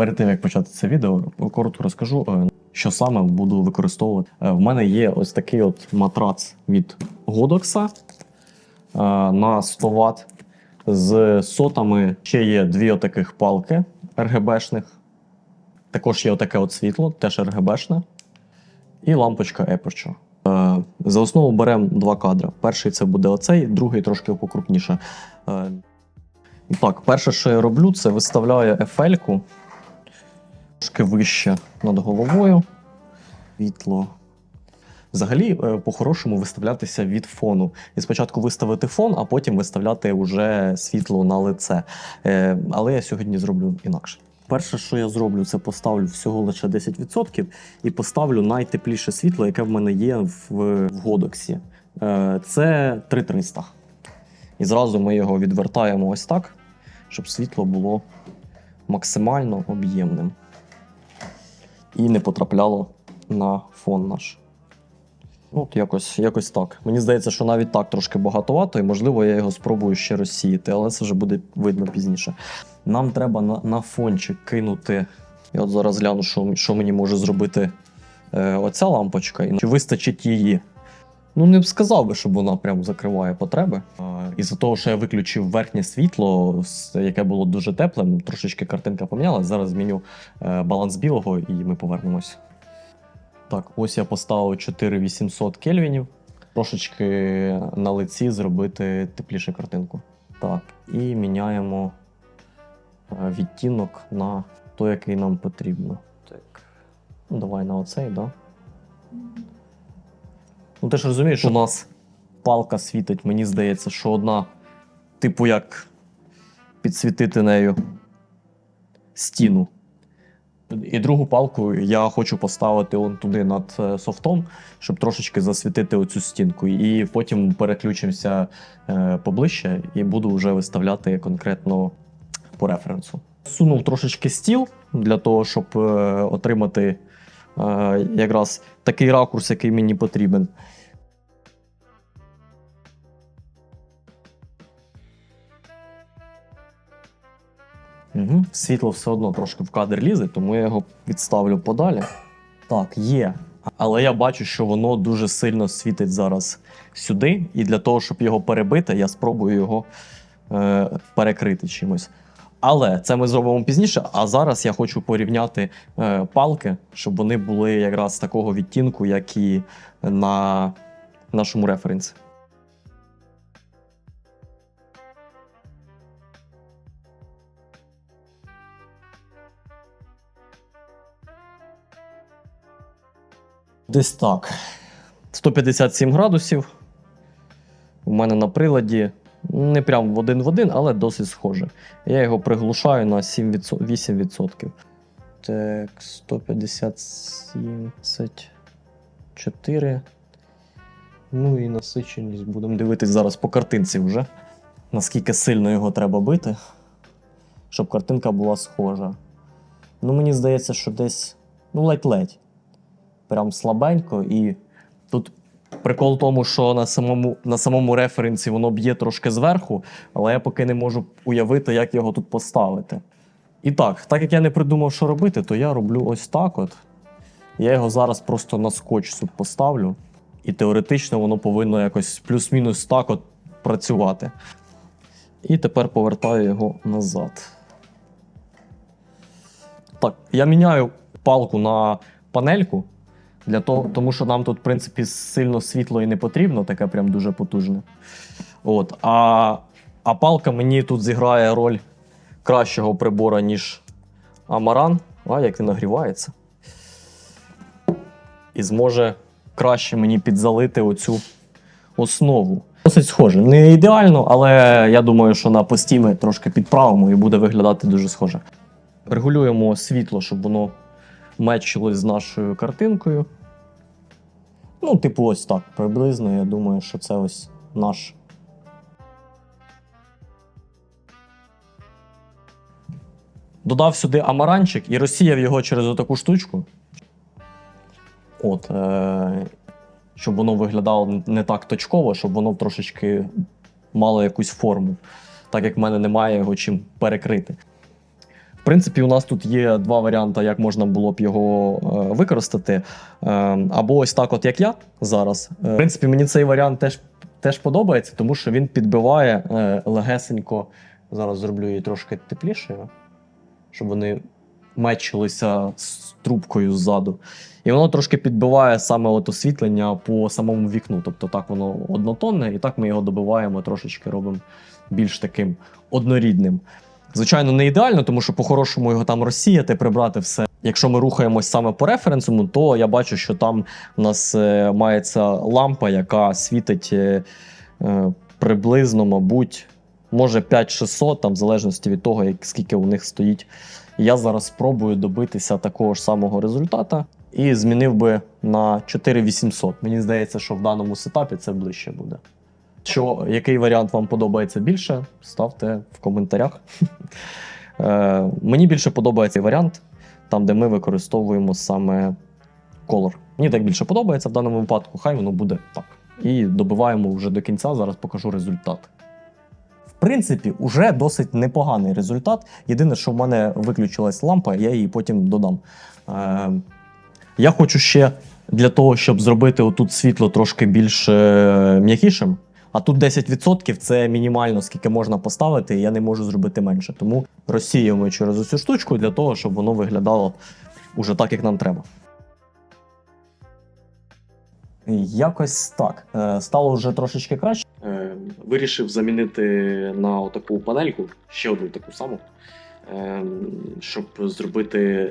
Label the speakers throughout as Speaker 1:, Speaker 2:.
Speaker 1: Перед тим як почати це відео, коротко розкажу, е, що саме буду використовувати. Е, В мене є ось такий от матрац від Годокса на 100 Вт з сотами. Ще є дві отаких палки РГБшних. Також є отаке от світло, теж РГБшне. І лампочка Aperture. Е, За основу беремо два кадри. Перший це буде оцей, другий трошки покрупніше. Е, Так, перше, що я роблю, це виставляю ефельку трошки вище над головою. Світло. Взагалі, е, по-хорошому виставлятися від фону. І спочатку виставити фон, а потім виставляти вже світло на лице. Е, Але я сьогодні зроблю інакше. Перше, що я зроблю, це поставлю всього лише 10% і поставлю найтепліше світло, яке в мене є в, в Годоксі. Е, Це 3300. І зразу ми його відвертаємо ось так, щоб світло було максимально об'ємним. І не потрапляло на фон наш. От якось, якось так. Мені здається, що навіть так трошки багатовато, і можливо я його спробую ще розсіяти, але це вже буде видно пізніше. Нам треба на, на фончик кинути. Я от зараз гляну, що, що мені може зробити е, оця лампочка, і чи вистачить її. Ну, не б сказав би, щоб вона прям закриває потреби. Із-за того, що я виключив верхнє світло, яке було дуже теплим, трошечки картинка помінялась. Зараз зміню е, баланс білого і ми повернемось. Так, ось я поставив 4800 кельвінів. Трошечки на лиці зробити тепліше картинку. Так, і міняємо е, відтінок на той, який нам потрібно. Так. Ну, давай на оцей, да? Ну, ти ж розумієш, у нас палка світить, мені здається, що одна, типу, як підсвітити нею стіну. І другу палку я хочу поставити он туди над е, софтом, щоб трошечки засвітити оцю стінку. І потім переключимося е, поближче і буду вже виставляти конкретно по референсу. Сунув трошечки стіл для того, щоб е, отримати якраз такий ракурс, який мені потрібен. Угу. Світло все одно трошки в кадр лізе, тому я його відставлю подалі. Так, є. Але я бачу, що воно дуже сильно світить зараз сюди, і для того, щоб його перебити, я спробую його е, перекрити чимось. Але це ми зробимо пізніше. А зараз я хочу порівняти е, палки, щоб вони були якраз такого відтінку, як і на нашому референсі. Десь так. 157 градусів. У мене на приладі не прям в один в один, але досить схоже. Я його приглушаю на 7 8%. Так, 154. Ну і насиченість. Будемо дивитись зараз по картинці вже. Наскільки сильно його треба бити, щоб картинка була схожа. Ну, мені здається, що десь ну, ледь-ледь прям слабенько. І тут прикол в тому, що на самому, на самому референсі воно б'є трошки зверху, але я поки не можу уявити, як його тут поставити. І так, так як я не придумав, що робити, то я роблю ось так от. Я його зараз просто на скотч тут поставлю, і теоретично воно повинно якось плюс-мінус так от працювати. І тепер повертаю його назад. Так, я міняю палку на панельку, для того, тому що нам тут, в принципі, сильно світло і не потрібно, таке прям дуже потужне. От. А, а палка мені тут зіграє роль кращого прибора, ніж Амаран. А, як він нагрівається. І зможе краще мені підзалити оцю основу. Досить схоже. Не ідеально, але я думаю, що на пості ми трошки підправимо і буде виглядати дуже схоже. Регулюємо світло, щоб воно мечилось з нашою картинкою. Ну, типу, ось так приблизно. Я думаю, що це ось наш. Додав сюди амаранчик і розсіяв його через отаку штучку. От, е- щоб воно виглядало не так точково, щоб воно трошечки мало якусь форму, так як в мене немає його чим перекрити. Принципі, у нас тут є два варіанти, як можна було б його е, використати. Е, або ось так, от як я зараз. Е, в принципі, мені цей варіант теж, теж подобається, тому що він підбиває е, легесенько. Зараз зроблю її трошки теплішою, щоб вони мечилися з трубкою ззаду. І воно трошки підбиває саме от освітлення по самому вікну. Тобто так воно однотонне, і так ми його добиваємо, трошечки робимо більш таким однорідним. Звичайно, не ідеально, тому що по-хорошому його там розсіяти, прибрати все. Якщо ми рухаємось саме по референсу, то я бачу, що там у нас е, мається лампа, яка світить е, е, приблизно, мабуть, може 5600, там, в залежності від того, скільки у них стоїть. Я зараз спробую добитися такого ж самого результата і змінив би на 4800. Мені здається, що в даному сетапі це ближче буде. Що, який варіант вам подобається більше, ставте в коментарях. Е, Мені більше подобається варіант, там, де ми використовуємо саме колор. Мені так більше подобається в даному випадку, хай воно буде так. І добиваємо вже до кінця, зараз покажу результат. В принципі, уже досить непоганий результат. Єдине, що в мене виключилась лампа, я її потім додам. Е, я хочу ще для того, щоб зробити отут світло трошки більш е, м'якішим. А тут 10% це мінімально, скільки можна поставити, і я не можу зробити менше. Тому розсіюємо через цю штучку для того, щоб воно виглядало уже так, як нам треба. Якось так. Е, Стало вже трошечки краще. Е, Вирішив замінити на таку панельку, ще одну таку саму, е, щоб зробити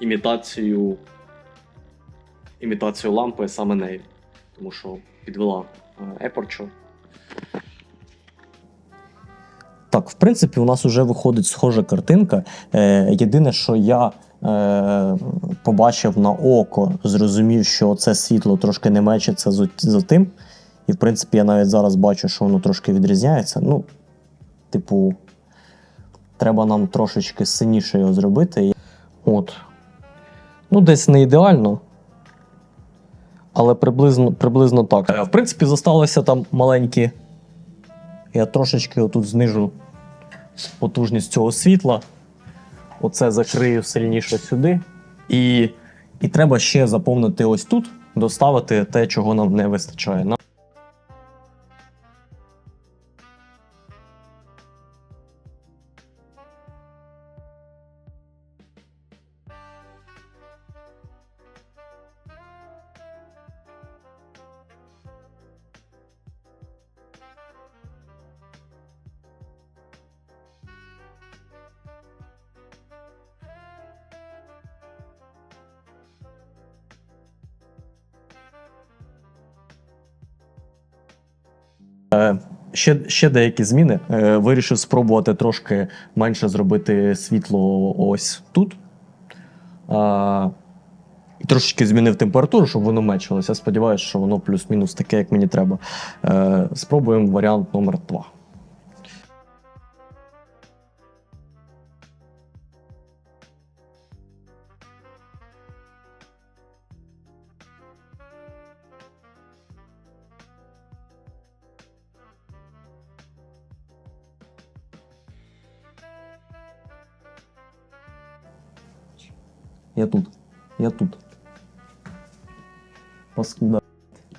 Speaker 1: імітацію, імітацію лампи саме нею. Тому що підвела Aperture. Так, в принципі, у нас вже виходить схожа картинка. Е, єдине, що я е, побачив на око, зрозумів, що це світло трошки не мечиться з, з тим. І, в принципі, я навіть зараз бачу, що воно трошки відрізняється. Ну, типу, треба нам трошечки синіше його зробити. От. Ну, десь не ідеально. Але приблизно, приблизно так. Е, В принципі, зосталося там маленькі. Я трошечки отут знижу потужність цього світла. Оце закрию сильніше сюди. І, і треба ще заповнити ось тут, доставити те, чого нам не вистачає. Ще, ще деякі зміни. Е, вирішив спробувати трошки менше зробити світло ось тут. І трошечки змінив температуру, щоб воно мечилося. Сподіваюся, що воно плюс-мінус таке, як мені треба. Е, спробуємо варіант номер 2. Я тут. Я тут. Паскуда.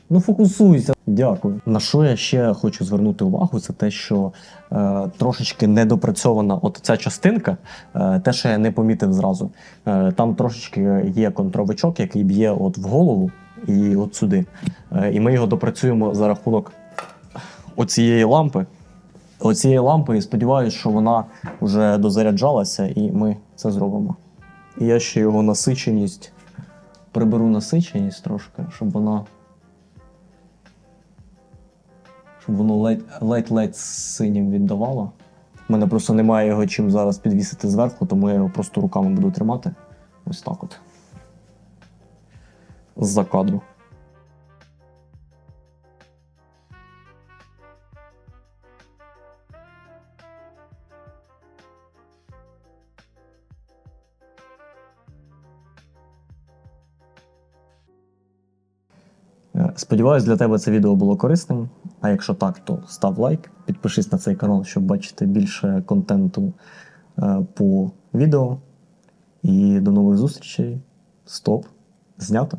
Speaker 1: Ну, фокусуйся. Дякую. На що я ще хочу звернути увагу, це те, що е, трошечки недопрацьована от ця частинка, е, те, що я не помітив зразу. Е, там трошечки є контровичок, який б'є от в голову і от сюди. Е, і ми його допрацюємо за рахунок оцієї лампи. Оцієї лампи, і сподіваюся, що вона вже дозаряджалася, і ми це зробимо. І я ще його насиченість приберу насиченість трошки, щоб вона. Щоб воно ледь- ледь-ледь синім віддавало. У мене просто немає його чим зараз підвісити зверху, тому я його просто руками буду тримати. Ось так от. З-за кадру. Сподіваюсь, для тебе це відео було корисним. А якщо так, то став лайк, підпишись на цей канал, щоб бачити більше контенту е, по відео. І до нових зустрічей. Стоп. Знято.